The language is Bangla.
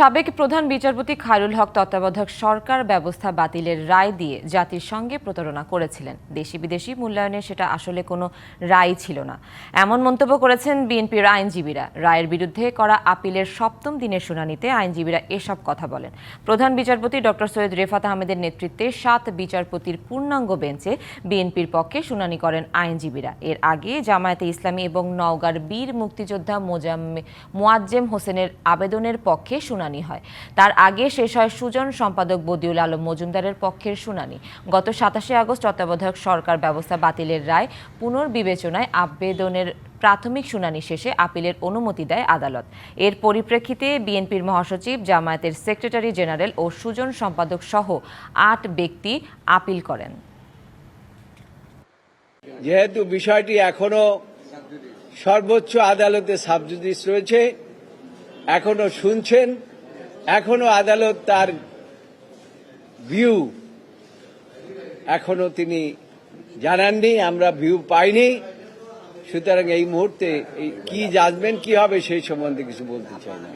সাবেক প্রধান বিচারপতি খায়রুল হক তত্ত্বাবধায়ক সরকার ব্যবস্থা বাতিলের রায় দিয়ে জাতির সঙ্গে প্রতারণা করেছিলেন। দেশি বিদেশি মূল্যায়নে সেটা আসলে কোনো রায় ছিল না। এমন মন্তব্য করেছেন বিএনপির আইনজীবীরা। রায়ের বিরুদ্ধে করা আপিলের সপ্তম দিনের শুনানিতে আইনজীবীরা এসব কথা বলেন। প্রধান বিচারপতি ডক্টর সৈয়দ রেফাত আহমেদের নেতৃত্বে সাত বিচারপতির পূর্ণাঙ্গ বেঞ্চে বিএনপির পক্ষে শুনানি করেন আইনজীবীরা। এর আগে জামায়াতে ইসলামী এবং নওগাঁর বীর মুক্তিযোদ্ধা মোজাম্মে মোয়াজ্জেম হোসেনের আবেদনের পক্ষে শুনানি হয়। তার আগে শেষ হয় সুজন সম্পাদক বদিউল আলম মজুমদারের পক্ষের শুনানি। গত সাতাশে আগস্ট তত্ত্বাবধায়ক সরকার ব্যবস্থা বাতিলের রায় পুনর্বিবেচনায় আবেদনের প্রাথমিক শুনানি শেষে আপিলের অনুমতি দেয় আদালত। এর পরিপ্রেক্ষিতে বিএনপির মহাসচিব, জামায়াতের সেক্রেটারি জেনারেল ও সুজন সম্পাদক সহ আট ব্যক্তি আপিল করেন। যেহেতু বিষয়টি এখনও সর্বোচ্চ আদালতে সাবজুডিস রয়েছে, এখনও শুনছেন এখনও আদালত তার ভিউ এখনও তিনি জানাননি, আমরা ভিউ পাইনি। সুতরাং এই মুহূর্তে কি জাজমেন্ট কি হবে সেই সম্বন্ধে কিছু বলতে চাই না।